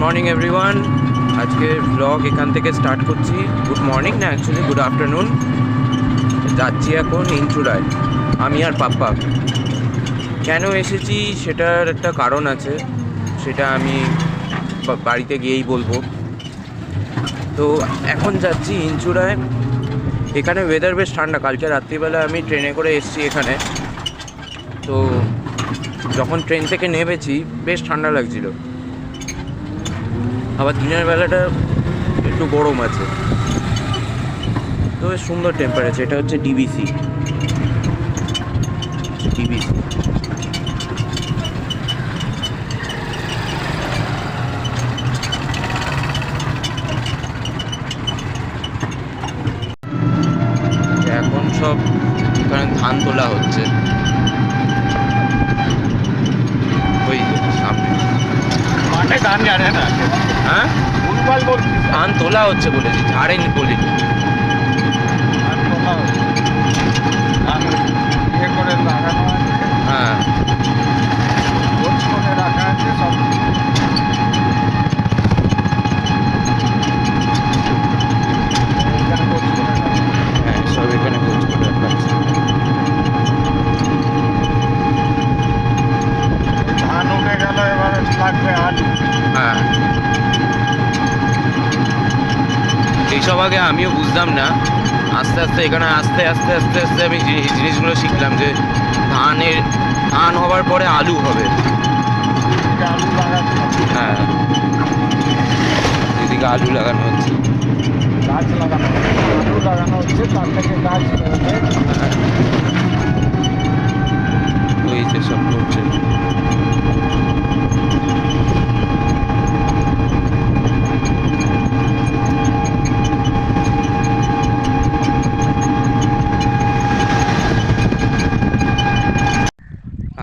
Morning everyone আজকে blog এখান থেকে স্টার্ট করছি। গুড মর্নিং না অ্যাকচুয়ালি গুড আফটারনুন যাচ্ছি এখন ইনচুরায় আমি আর পাপ্পা। কেন এসেছি সেটার একটা কারণ আছে, সেটা আমি বাড়িতে গিয়েই বলব। তো এখন যাচ্ছি ইনচুরায় এখানে ওয়েদার বেশ ঠান্ডা। কালকে রাত্রিবেলা আমি ট্রেনে করে এসেছি এখানে। তো যখন ট্রেন থেকে নেমেছি, বেশ ঠান্ডা লাগছিল। আবার দিনের বেলাটা একটু গরম আছে। তো বেশ সুন্দর টেম্পারেচার এটা হচ্ছে ডিবিসি ডিবিসি এখন সব এখানে ধান তোলা হচ্ছে ওই যে সামনে মাঠে ধান জানে না হ্যাঁ ভুলভাল বলছি ধান তোলা হচ্ছে বলেছি লাগানো আছে। হ্যাঁ। গোছ করে রাখা আছে। সব এখানে করে রাখা। ধান উঠে গেল এবারে লাগবে আলু। হ্যাঁ। এইসব আগে আমিও বুঝতাম না। আস্তে আস্তে এখানে আস্তে আস্তে আস্তে আস্তে আমি এই জিনিসগুলো শিখলাম যে ধানের ধান হওয়ার পরে আলু হবে। হ্যাঁ। এদিকে আলু লাগানো হচ্ছে। গাছ লাগানো আলু লাগানো হচ্ছে তার থেকে গাছ ওই যে সব করছে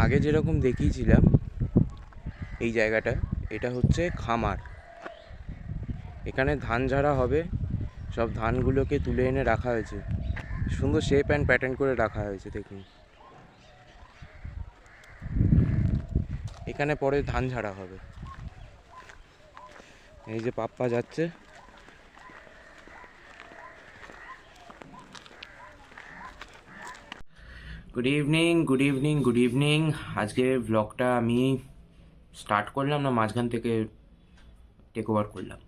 আগে যেরকম দেখিয়েছিলাম এই জায়গাটা, এটা হচ্ছে খামার। এখানে ধান ঝাড়া হবে, সব ধানগুলোকে তুলে এনে রাখা হয়েছে। সুন্দর শেপ অ্যান্ড প্যাটার্ন করে রাখা হয়েছে, দেখুন। এখানে পরে ধান ঝাড়া হবে। এই যে পাপ্পা যাচ্ছে। Good evening good evening good evening আজকে ব্লগটা আমি স্টার্ট করলাম না, মাঝখান থেকে টেক ওভার করলাম।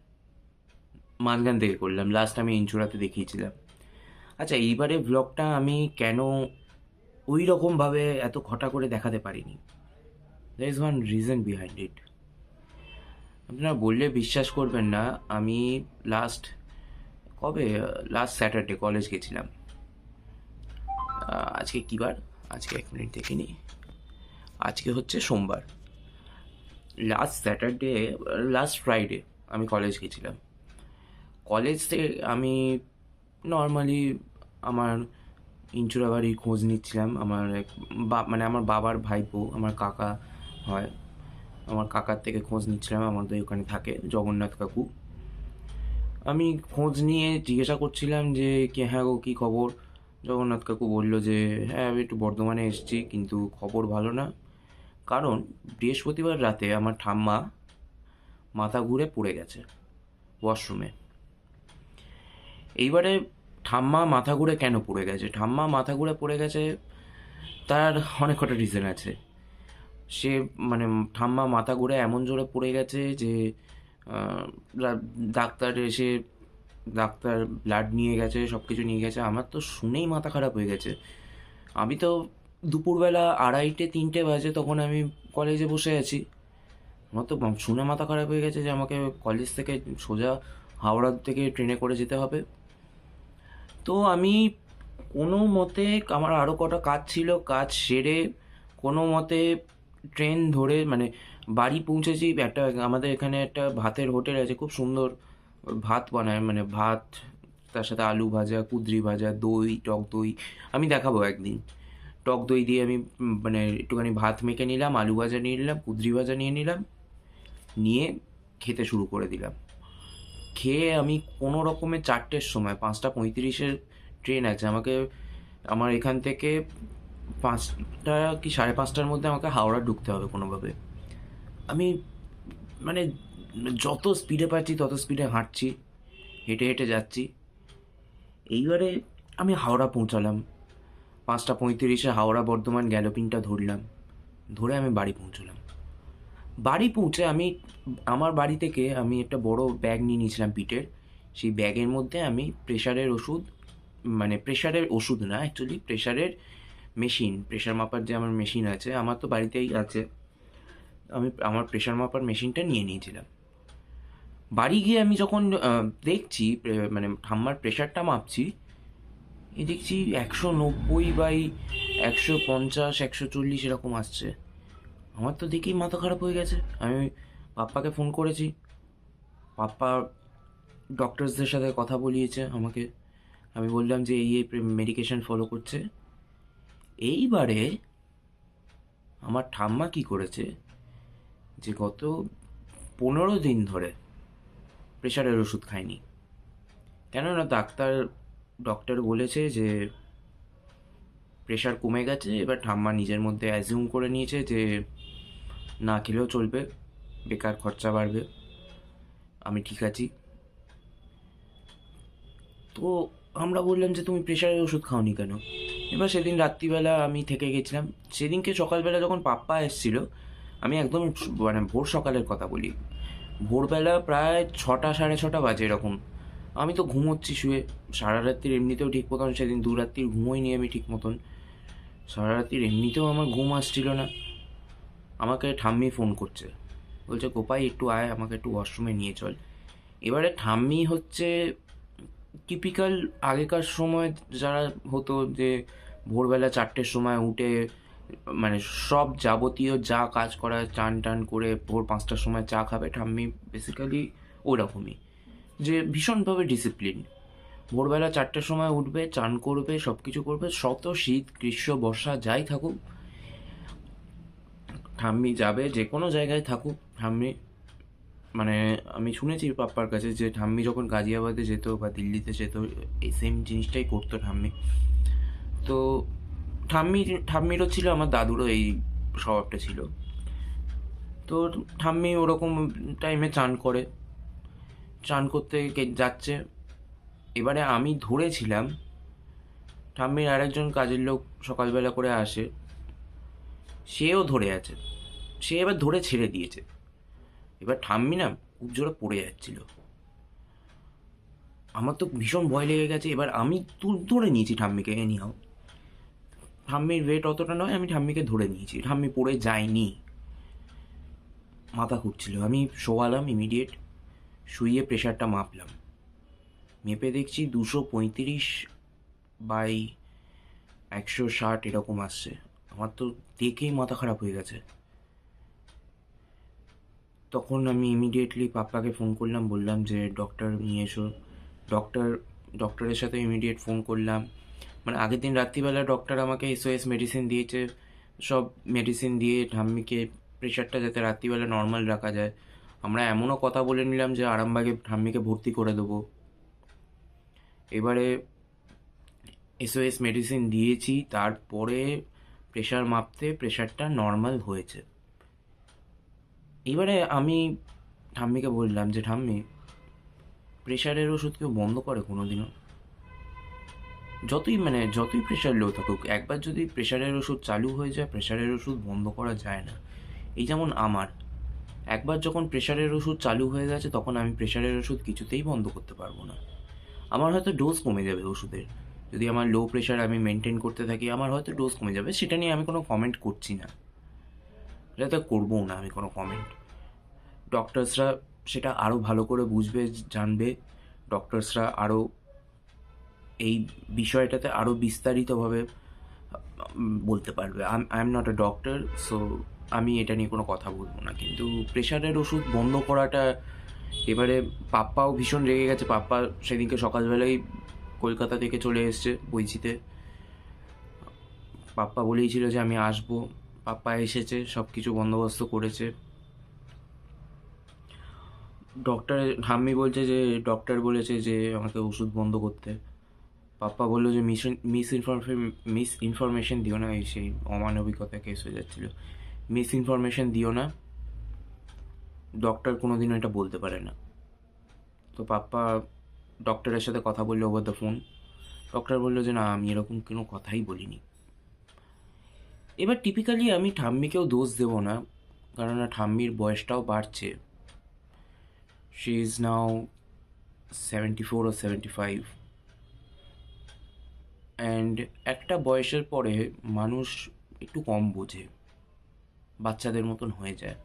মাঝখান থেকে করলাম লাস্ট আমি ইনচুরাতে দেখিয়েছিলাম। আচ্ছা এইবারে ব্লগটা আমি কেন ওই রকমভাবে এত ঘটা করে দেখাতে পারিনি? There is one reason behind it আপনারা বললে বিশ্বাস করবেন না, আমি লাস্ট কবে লাস্ট স্যাটারডে কলেজ গেছিলাম। আজকে কী বার? আজকে এক মিনিট দেখে নিই আজকে হচ্ছে সোমবার। লাস্ট স্যাটারডে লাস্ট ফ্রাইডে আমি কলেজ গেছিলাম। কলেজ থেকে আমি নর্মালি আমার ইঞ্চুরা বাড়ির খোঁজ নিচ্ছিলাম। আমার এক মানে আমার বাবার ভাইপো, আমার কাকা হয়। আমার কাকার থেকে খোঁজ নিচ্ছিলাম। আমাদের ওখানে থাকে জগন্নাথ কাকু। আমি খোঁজ নিয়ে জিজ্ঞাসা করছিলাম যে, কি হ্যাঁ গো, কী খবর? জগন্নাথ কাকু বলল যে হ্যাঁ আমি একটু বর্ধমানে এসেছি, কিন্তু খবর ভালো না। কারণ বৃহস্পতিবার রাতে আমার ঠাম্মা মাথা ঘুরে পড়ে গেছে ওয়াশরুমে। এইবারে ঠাম্মা মাথা ঘুরে কেন পড়ে গেছে? ঠাম্মা মাথা ঘুরে পড়ে গেছে, তার অনেক কটা রিজন আছে। সে মানে ঠাম্মা মাথা ঘুরে এমন জোরে পড়ে গেছে যে ডাক্তার এসে ডাক্তার ব্লাড নিয়ে গেছে সব কিছু নিয়ে গেছে, আমার তো শুনেই মাথা খারাপ হয়ে গেছে। আমি তো দুপুরবেলা আড়াইটে, তিনটে বাজে তখন আমি কলেজে বসে আছি। আমার তো শুনে মাথা খারাপ হয়ে গেছে যে আমাকে কলেজ থেকে সোজা হাওড়া থেকে ট্রেনে করে যেতে হবে। তো আমি কোনো মতে আমার আরও কটা কাজ ছিল, কাজ সেরে কোনো মতে ট্রেন ধরে মানে বাড়ি পৌঁছেছি। একটা আমাদের এখানে একটা ভাতের হোটেল আছে, খুব সুন্দর। ভাত বানায় মানে ভাত, তার সাথে আলু ভাজা, কুদরি ভাজা, দই, টক দই, আমি দেখাবো একদিন। টক দই দিয়ে আমি মানে একটুখানি ভাত মেখে নিলাম, আলু ভাজা নিয়ে নিলাম, কুদরি ভাজা নিয়ে নিলাম, নিয়ে খেতে শুরু করে দিলাম। খেয়ে আমি কোনো রকমে চারটের সময়, পাঁচটা পঁয়ত্রিশের ট্রেন আছে, আমাকে, আমার এখান থেকে পাঁচটা কি সাড়ে পাঁচটার মধ্যে আমাকে হাওড়া ঢুকতে হবে কোনোভাবে। আমি মানে যত স্পিডে পাচ্ছি তত স্পিডে হাঁটছি, হেঁটে হেঁটে যাচ্ছি। এইবারে আমি হাওড়া পৌঁছালাম। পাঁচটা পঁয়ত্রিশে হাওড়া বর্ধমান গ্যালোপিনটা ধরলাম। ধরে আমি বাড়ি পৌঁছলাম। বাড়ি পৌঁছে আমি, আমার বাড়ি থেকে আমি একটা বড় ব্যাগ নিয়ে নিয়েছিলাম পিঠের। সেই ব্যাগের মধ্যে আমি প্রেশারের ওষুধ মানে প্রেশারের ওষুধ না অ্যাকচুয়ালি প্রেশারের মেশিন প্রেশার মাপার যে আমার মেশিন আছে, আমার তো বাড়িতেই আছে। আমি আমার প্রেশার মাপার মেশিনটা নিয়ে নিয়েছিলাম। বাড়ি গিয়ে আমি যখন দেখছি মানে ঠাম্মার প্রেশারটা মাপছি, এ দেখছি একশো নব্বই বাই একশো পঞ্চাশ, একশো চল্লিশ এরকম আসছে। আমার তো দেখেই মাথা খারাপ হয়ে গেছে। আমি পাপ্পাকে ফোন করেছি। পাপ্পা ডক্টরসদের সাথে কথা বলিয়েছে আমাকে। আমি বললাম যে, এই এই মেডিকেশন ফলো করছে। এইবারে আমার ঠাম্মা কি করেছে, যে গত পনেরো দিন ধরে প্রেশারের ওষুধ খায়নি কেননা ডাক্তার ডক্টর বলেছে যে প্রেশার কমে গেছে, এবার ঠাম্মা নিজের মধ্যে অ্যাজিউম করে নিয়েছে যে, না খেলেও চলবে, বেকার খরচা বাড়বে, আমি ঠিক আছি। তো আমরা বললাম যে, তুমি প্রেশারের ওষুধ খাওনি কেন? এবার সেদিন রাত্রিবেলা আমি থেকে গেছিলাম। সেদিনকে সকালবেলা যখন পাপ্পা এসেছিল, আমি একদম মানে ভোর সকালের কথা বলি। ভোরবেলা প্রায় ছটা, সাড়ে ছটা বাজে এরকম। আমি তো ঘুমোচ্ছি শুয়ে। সারা রাত্রির এমনিতেও ঠিক মতন, সেদিন দু রাত্রির ঘুমোইনি আমি ঠিক মতন। সারা রাত্রির এমনিতেও আমার ঘুম আসছিল না। আমাকে ঠাম্মি ফোন করছে। বলছে, গোপাই, একটু আয়, আমাকে একটু ওয়াশরুমে নিয়ে চল। এবারে ঠাম্মি হচ্ছে টিপিক্যাল আগেকার সময় যারা হতো যে ভোরবেলা চারটের সময় উঠে মানে সব যাবতীয় যা কাজ করা চান টান করে ভোর পাঁচটার সময় চা খাবে, ঠাম্মি বেসিক্যালি ওরকমই। যে ভীষণভাবে ডিসিপ্লিন ভোরবেলা চারটের সময় উঠবে, চান করবে সব কিছু করবে, শত শীত, গ্রীষ্ম, বর্ষা, যাই থাকুক, ঠাম্মি যাবে, যে কোনো জায়গায় থাকুক, ঠাম্মি মানে আমি শুনেছি পাপ্পার কাছে যে ঠাম্মি যখন গাজিয়াবাদে যেত বা দিল্লিতে যেত, এই সেম জিনিসটাই করতো ঠাম্মি। তো ঠাম্মি ঠাম্মিরও ছিল, আমার দাদুরও এই স্বভাবটা ছিল। তো ঠাম্মি ওরকম টাইমে চান করে। চান করতে যাচ্ছে। এবারে আমি ধরেছিলাম, ঠাম্মির আরেকজন কাজের লোক সকালবেলা করে আসে। সেও ধরে আছে। সে এবার ধরে ছেড়ে দিয়েছে। এবার ঠাম্মি না খুব জোরে পড়ে যাচ্ছিল। আমার তো ভীষণ ভয় লেগে গেছে। এবার আমি ধরে নিয়েছি ঠাম্মিকে এনিহাও ঠাম্মির ওয়েট অতটা নয়, আমি ঠাম্মিকে ধরে নিয়েছি। ঠাম্মি পড়ে যায়নি। মাথা ঘুরছিল। আমি শোয়ালাম ইমিডিয়েট শুয়ে প্রেশারটা মাপলাম। মেপে দেখছি দুশো পঁয়ত্রিশ বাই একশো ষাট এরকম আসছে। আমার তো দেখেই মাথা খারাপ হয়ে গেছে। তখন আমি ইমিডিয়েটলি পাপ্পাকে ফোন করলাম, বললাম যে ডক্টর নিয়ে এসো। ডক্টর ডক্টরের সাথে ইমিডিয়েট ফোন করলাম। মানে আগের দিন রাত্রিবেলা ডক্টর আমাকে এসওএস মেডিসিন দিয়েছে, সব মেডিসিন দিয়ে ঠাম্মিকে প্রেশারটা যাতে রাত্রিবেলা নর্মাল রাখা যায়। আমরা এমনও কথা বলে নিলাম যে আরামবাগে ঠাম্মিকে ভর্তি করে দেবো। এবারে এসওএস মেডিসিন দিয়েছি, তারপরে প্রেশার মাপতে প্রেশারটা নর্মাল হয়েছে। এবারে আমি ঠাম্মিকে বললাম যে, ঠাম্মি প্রেশারের ওষুধ কেউ বন্ধ করে কোনোদিনও? যতই মানে যতই প্রেশার লো থাকুক, একবার যদি প্রেশারের ওষুধ চালু হয়ে যায় প্রেশারের ওষুধ বন্ধ করা যায় না। এই যেমন আমার, একবার যখন প্রেশারের ওষুধ চালু হয়ে গেছে, তখন আমি প্রেশারের ওষুধ কিছুতেই বন্ধ করতে পারব না। আমার হয়তো ডোজ কমে যাবে ওষুধের। যদি আমার লো প্রেশার আমি মেনটেন করতে থাকি, আমার হয়তো ডোজ কমে যাবে। সেটা নিয়ে আমি কোনো কমেন্ট করছি না। যাতে করবও না আমি কোনো কমেন্ট ডক্টরসরা সেটা আরও ভালো করে বুঝবে, জানবে। ডক্টরসরা আরও এই বিষয়টাতে আরও বিস্তারিতভাবে বলতে পারবে। I am not a doctor so আমি এটা নিয়ে কোনো কথা বলব না। কিন্তু প্রেশারের ওষুধ বন্ধ করাটা এবারে পাপ্পাও ভীষণ রেগে গেছে। পাপ্পা সেদিনকে সকালবেলায় কলকাতা থেকে চলে এসছে বইচিতে পাপ্পা বলেইছিল যে আমি আসব। পাপ্পা এসেছে সব কিছু বন্দোবস্ত করেছে। ডক্টর ঠাম্মি বলছে যে ডক্টর বলেছে যে, আমাকে ওষুধ বন্ধ করতে। পাপ্পা বলল যে miss misinformation misinformation দিও না, এই সেই অমানবিকতা কেস হয়ে যাচ্ছিল। মিস ইনফরমেশন দিও না ডক্টর কোনোদিনও এটা বলতে পারে না। তো পাপ্পা ডক্টরের সাথে কথা বলল ওভার দ্য ফোন ডক্টর বলল যে, না, আমি এরকম কোনো কথাই বলিনি। এবার টিপিক্যালি আমি ঠাম্মিকেও দোষ দেব না কারণ ঠাম্মির বয়সটাও বাড়ছে। She is now seventy four O seventy five and একটা বয়সের পরে মানুষ একটু কম বোঝে, বাচ্চাদের মতন হয়ে যায়।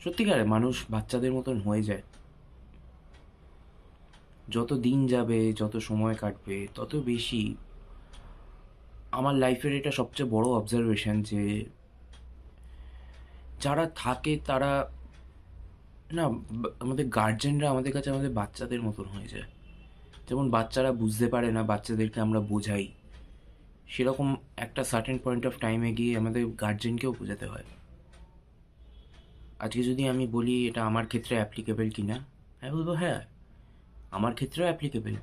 সত্যিকারে মানুষ বাচ্চাদের মতন হয়ে যায়। যত দিন যাবে, যত সময় কাটবে, তত বেশি আমার লাইফের এটা সবচেয়ে বড় অবজারভেশন যে, যারা থাকে তারা, না, আমাদের গার্জেনরা আমাদের কাছে আমাদের বাচ্চাদের মতন হয়ে যায়। যেমন বাচ্চারা বুঝতে পারে না, বাচ্চাদেরকে আমরা বোঝাই, সেরকম একটা সার্টেন পয়েন্ট অফ টাইমে গিয়ে আমাদের গার্জেনকেও বোঝাতে হয়। আজকে যদি আমি বলি এটা আমার ক্ষেত্রে অ্যাপ্লিকেবল কি না আমি বলব হ্যাঁ আমার ক্ষেত্রেও applicable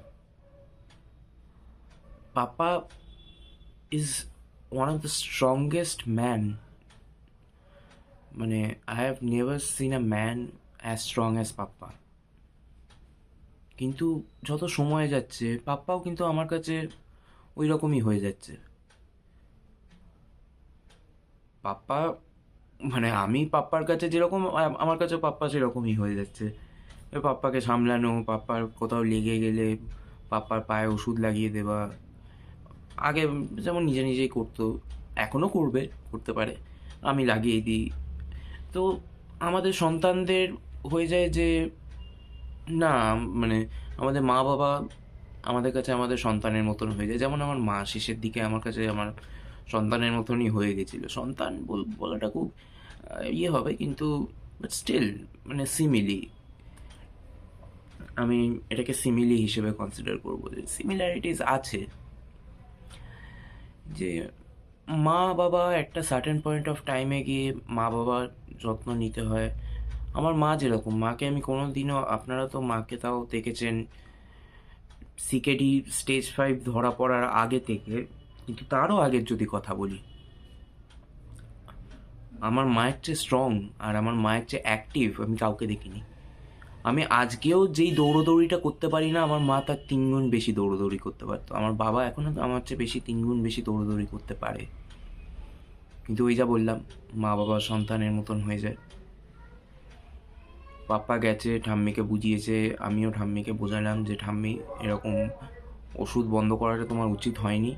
papa is one of the strongest man মানে I have never seen a man as strong as পাপ্পা কিন্তু যত সময় যাচ্ছে, পাপ্পাও কিন্তু আমার কাছে ওই রকমই হয়ে যাচ্ছে। পাপ্পা মানে আমি পাপ্পার কাছে যেরকম আমার কাছে পাপ্পা সেরকমই হয়ে যাচ্ছে। পাপ্পাকে সামলানো, পাপ্পার কোথাও লেগে গেলে পাপ্পার পায়ে ওষুধ লাগিয়ে দেওয়া, আগে যেমন নিজে নিজেই করতো এখনও করবে, করতে পারে, আমি লাগিয়ে দিই। তো আমাদের সন্তানদের হয়ে যায় যে না মানে আমাদের মা বাবা আমাদের কাছে আমাদের সন্তানের মতন হয়ে যায়। যেমন আমার মা, শেষের দিকে আমার কাছে আমার সন্তানের মতনই হয়ে গেছিল। সন্তান বল- বলাটা খুব ইয়ে হবে কিন্তু বাট স্টিল মানে সিমিলি আমি এটাকে সিমিলি হিসেবে কনসিডার করব যে সিমিলারিটিস আছে। যে মা বাবা একটা সার্টেন পয়েন্ট অফ টাইমে গিয়ে মা বাবার যত্ন নিতে হয়। আমার মা যেরকম, মাকে আমি কোনো দিনও আপনারা তো মাকে তাও দেখেছেন সিকেডি স্টেজ ফাইভ ধরা পড়ার আগে থেকে, কিন্তু তারও আগের যদি কথা বলি, আমার মায়ের চেয়ে স্ট্রং আর আমার মায়ের চেয়ে অ্যাক্টিভ আমি কাউকে দেখিনি। আমি আজকেও যেই দৌড়োদৌড়িটা করতে পারি না, আমার মা তার তিনগুণ বেশি দৌড়োদৌড়ি করতে পারতো। আমার বাবা এখনও আমার চেয়ে বেশি তিনগুণ বেশি দৌড়োদৌড়ি করতে পারে। কিন্তু ওই যা বললাম মা বাবা সন্তানের মতন হয়ে যায়। পাপ্পা গেছে, ঠাম্মিকে বুঝিয়েছে, আমিও ঠাম্মিকে বোঝালাম যে, ঠাম্মি, এরকম ওষুধ বন্ধ করাটা তোমার উচিত হয়নি।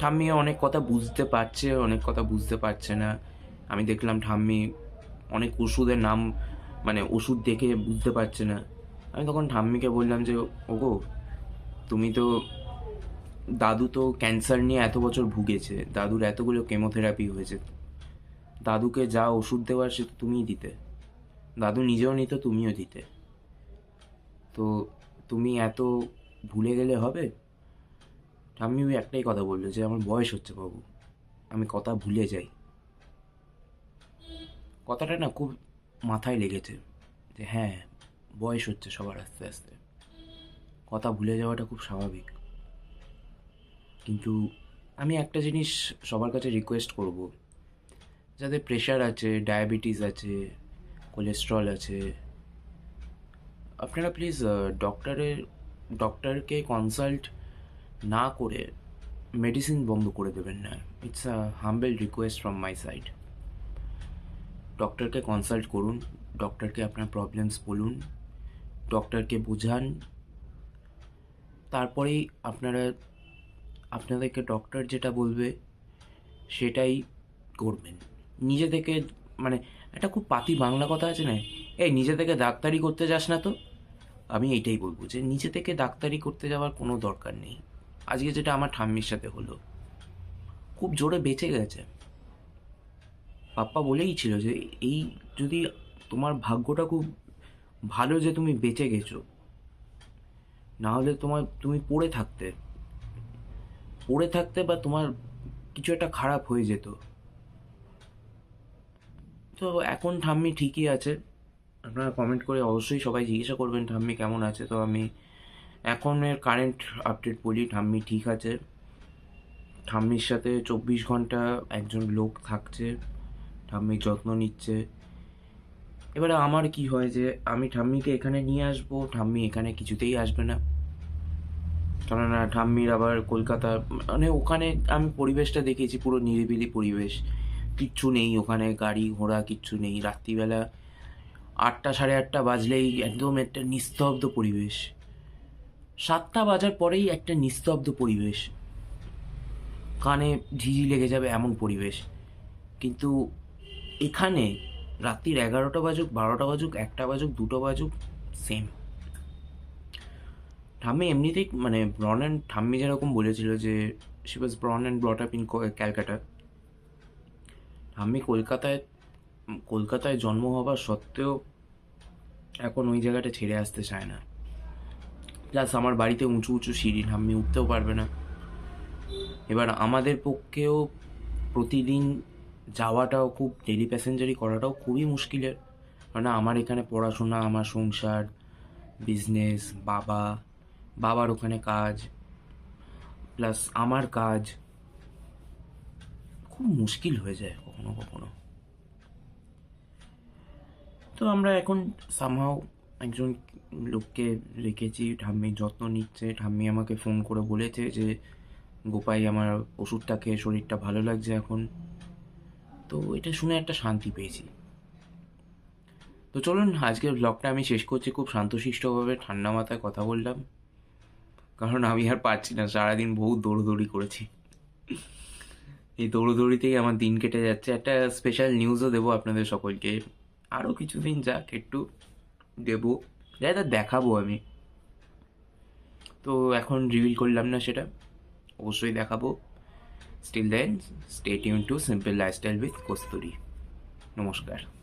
ঠাম্মি অনেক কথা বুঝতে পারছে, অনেক কথা বুঝতে পারছে না। আমি দেখলাম ঠাম্মি অনেক ওষুধের নাম মানে ওষুধ দেখে বুঝতে পারছে না। আমি তখন ঠাম্মিকে বললাম যে, ওগো, তুমি তো, দাদু তো ক্যান্সার নিয়ে এত বছর ভুগেছে, দাদুর এতগুলো কেমোথেরাপি হয়েছে। দাদুকে যা ওষুধ দেওয়ার সে তুমিই দিতে। দাদু নিজেও নিত, তুমিও দিতে। তো তুমি এত ভুলে গেলে হবে? ঠাম্মি ওই একটাই কথা বলল যে, আমার বয়স হচ্ছে বাবু, আমি কথা ভুলে যাই। কথাটা না খুব মাথায় লেগেছে যে হ্যাঁ বয়স হচ্ছে সবার আস্তে আস্তে। কথা ভুলে যাওয়াটা খুব স্বাভাবিক। কিন্তু আমি একটা জিনিস সবার কাছে রিকোয়েস্ট করব। যাদের প্রেশার আছে ডায়াবেটিস আছে কোলেস্ট্রল আছে। আপনারা প্লিজ ডক্টরের ডক্টরকে কনসাল্ট না করে মেডিসিন বন্ধ করে দেবেন না। It's a humble request from my side ডক্টরকে কনসাল্ট করুন ডক্টরকে আপনার প্রবলেমস বলুন ডক্টরকে বোঝান। তারপরেই আপনারা, আপনাদেরকে ডক্টর যেটা বলবে, সেটাই করবেন। নিজে থেকে মানে একটা খুব পাতি বাংলা কথা আছে না? এই নিজে থেকে ডাক্তারি করতে যাস না তো। আমি এইটাই বলব যে নিজে থেকে ডাক্তারি করতে যাওয়ার কোনো দরকার নেই। আজকে যেটা আমার ঠাম্মির সাথে হলো। খুব জোরে বেঁচে গেছে। পাপ্পা বলেই ছিল যে এই যদি তোমার ভাগ্যটা খুব ভালো যে তুমি বেঁচে গেছো, না হলে তোমার তুমি পড়ে থাকতে। পড়ে থাকতে বা তোমার কিছু একটা খারাপ হয়ে যেত। তো এখন ঠাম্মি ঠিকই আছে। আপনারা কমেন্ট করে অবশ্যই সবাই জিজ্ঞাসা করবেন, ঠাম্মি কেমন আছে? তো আমি এখনের কারেন্ট আপডেট বলি, ঠাম্মি ঠিক আছে। ঠাম্মির সাথে চব্বিশ ঘণ্টা একজন লোক থাকছে ঠাম্মির যত্ন নিচ্ছে। এবারে আমার কি হয় যে, আমি ঠাম্মিকে এখানে নিয়ে আসব, ঠাম্মি এখানে কিছুতেই আসবে না। কেননা ঠাম্মির আবার কলকাতা মানে ওখানে আমি পরিবেশটা দেখেছি, পুরো নিরিবিলি পরিবেশ। কিচ্ছু নেই, ওখানে গাড়ি ঘোড়া কিচ্ছু নেই। রাত্রিবেলা আটটা সাড়ে আটটা বাজলেই একদম একটা নিস্তব্ধ পরিবেশ। সাতটা বাজার পরেই একটা নিস্তব্ধ পরিবেশ। কানে ঝিঝি লেগে যাবে এমন পরিবেশ। কিন্তু এখানে রাত্রির এগারোটা বাজুক, বারোটা বাজুক, একটা বাজুক, দুটো বাজুক সেম ঠাম্মি এমনিতেই মানে ব্রন অ্যান্ড, ঠাম্মি যেরকম বলেছিল যে she was born and brought up in Calcutta ঠাম্মি কলকাতায় কলকাতায় জন্ম হবার সত্ত্বেও এখন ওই জায়গাটা ছেড়ে আসতে চায় না। প্লাস আমার বাড়িতে উঁচু উঁচু সিঁড়ি ঠাম্মি উঠতেও পারবে না। এবার আমাদের পক্ষেও প্রতিদিন যাওয়াটাও খুব ডেলি প্যাসেঞ্জারি করাটাও খুবই মুশকিলের। কারণ আমার এখানে পড়াশোনা, আমার সংসার বিজনেস বাবা, বাবার ওখানে কাজ প্লাস আমার কাজ খুব মুশকিল হয়ে যায়। কখনো কখনো। তো আমরা এখন সামহাও একজন লোককে রেখেছি ঠাম্মির যত্ন নিচ্ছে। ঠাম্মি আমাকে ফোন করে বলেছে যে, গোপাই আমার ওষুধটা খেয়ে শরীরটা ভালো লাগছে এখন। তো এটা শুনে একটা শান্তি পেয়েছি। তো চলুন, আজকের ব্লগটা আমি শেষ করছি। খুব শান্তশিষ্টভাবে, ঠান্ডা মাথায় কথা বললাম। কারণ আমি আর পারছি না, সারাদিন বহু দৌড়দৌড়ি করেছি। এই দৌড়দৌড়িতেই আমার দিন কেটে যাচ্ছে। একটা স্পেশাল নিউজও দেবো আপনাদের সকলকে। আরও কিছু দিন যাক, একটু দেবো। যাই তা দেখাবো আমি। তো এখন রিভিল করলাম না সেটা। অবশ্যই দেখাবো। Still then stay Yoon to simple lifestyle with Kasturi নমস্কার।